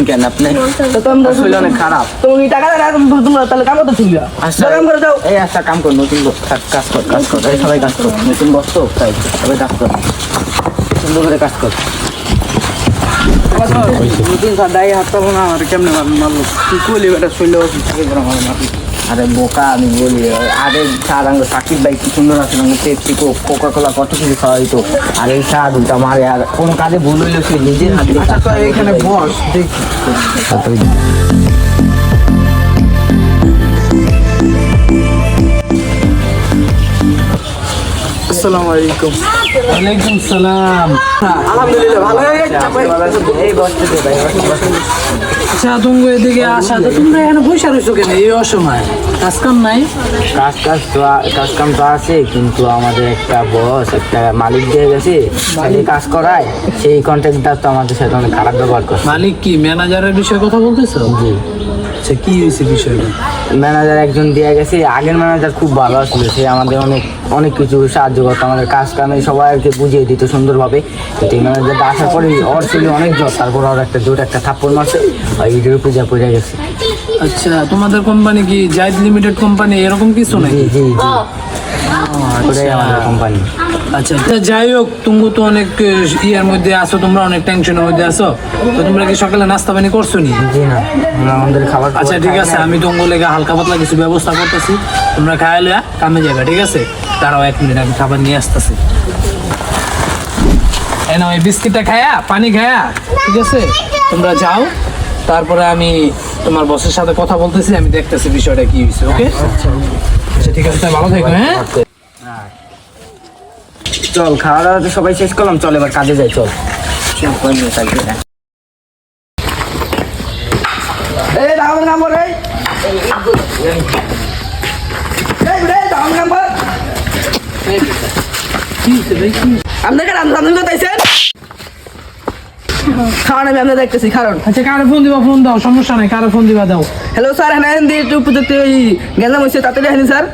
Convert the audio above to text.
কেন আপনি? তো তোমরা আসলে অনেক খারাপ। তুমি টাকা দেয় তোমরা তাহলে কাম করতে ছিল আচ্ছা কাম করে যাও এই একটা কাম কর নতুন ব- কাজ- কর কাজ কর এই সবাই কাজ কর নতুন বস তো তাই সবাই কাজ কর। সুন্দর করে কাজ কর। নতুন সাদাই হাত পাবো না আর কেমনে মারলো কি করলি এটা শৈল আরে বোকা আমি বলি আরে স্যার আঙ্গ সাকিব ভাই কি সুন্দর আছে আঙ্গ পেপসি কোক কোকা কোলা কত কিছু খাওয়া হইতো আর এই স্যার উল্টা মারে আর কোন কাজে ভুল হইল সে নিজের হাতে আচ্ছা এখানে বস আসসালামু আলাইকুম। ওয়ালাইকুম সালাম। আলহামদুলিল্লাহ ভালো হয়ে গেছে এই বসতে দে ভাই বসতে দে। আচ্ছা তুমি এদিকে আসা তো তোমরা এখানে বসে রয়েছো কেন? এই অসময়। কাজ কাম নাই? কাজ কাজ তো কাজ কাম তো আছে কিন্তু আমাদের একটা বস একটা মালিক দিয়ে গেছে সে কাজ করায় সেই কন্ট্রাক্টর তো আমাদের সাথে অনেক খারাপ ব্যবহার করছে। মালিক কি ম্যানেজারের বিষয়ে কথা বলতেছো? জি। আচ্ছা কি হয়েছে বিষয়টা? ম্যানেজার একজন দিয়ে গেছে আগের ম্যানেজার খুব ভালো ছিল সে আমাদের অনেক অনেক কিছু সাহায্য করতো আমাদের কাজ কামে সবাইকে বুঝিয়ে দিত সুন্দরভাবে। কিন্তু ম্যানেজারটা আসার পরে ওর ছিল অনেক জ্বর তারপর ওর একটা জোর একটা থাপ্পড় মারছে ইটের পূজা পড়ে গেছে। আচ্ছা তোমাদের কোম্পানি কি জাইদ লিমিটেড কোম্পানি এরকম কিছু নাকি? জি জি। ওটাই আমাদের কোম্পানি আচ্ছা যাই হোক তুমি তো অনেক ইয়ের মধ্যে আছো তোমরা অনেক টেনশনের মধ্যে আছো। তো তোমরা কি সকালে নাস্তা পানি করছ নি? জি না। আমাদের খাবার আচ্ছা ঠিক আছে আমি তোমার লেগে হালকা পাতলা কিছু ব্যবস্থা করতেছি। তোমরা খাইলে কামে যাবে ঠিক আছে? তারাও এক মিনিট আমি খাবার নিয়ে আসতেছি। এই নাও এই বিস্কিটটা খায়া পানি খায়া ঠিক আছে? তোমরা যাও। তারপরে আমি তোমার বসের সাথে কথা বলতেছি আমি দেখতেছি বিষয়টা কি হয়েছে ওকে আচ্ছা ঠিক আছে ভালো থেকো হ্যাঁ? চল খাওয়া দাওয়া তো সবাই শেষ করলাম চল এবার কাজে যাই চল। আপনাকে রাম নাম করতেছেন খাওয়ান আমি আপনাদের দেখতেছি কারণ আচ্ছা কারও ফোন দিবা ফোন দাও সমস্যা নাই কারও ফোন দিবা দাও। হ্যালো স্যার হ্যাঁ দিয়ে একটু গেলাম হয়েছে তাড়াতাড়ি হ্যাঁ স্যার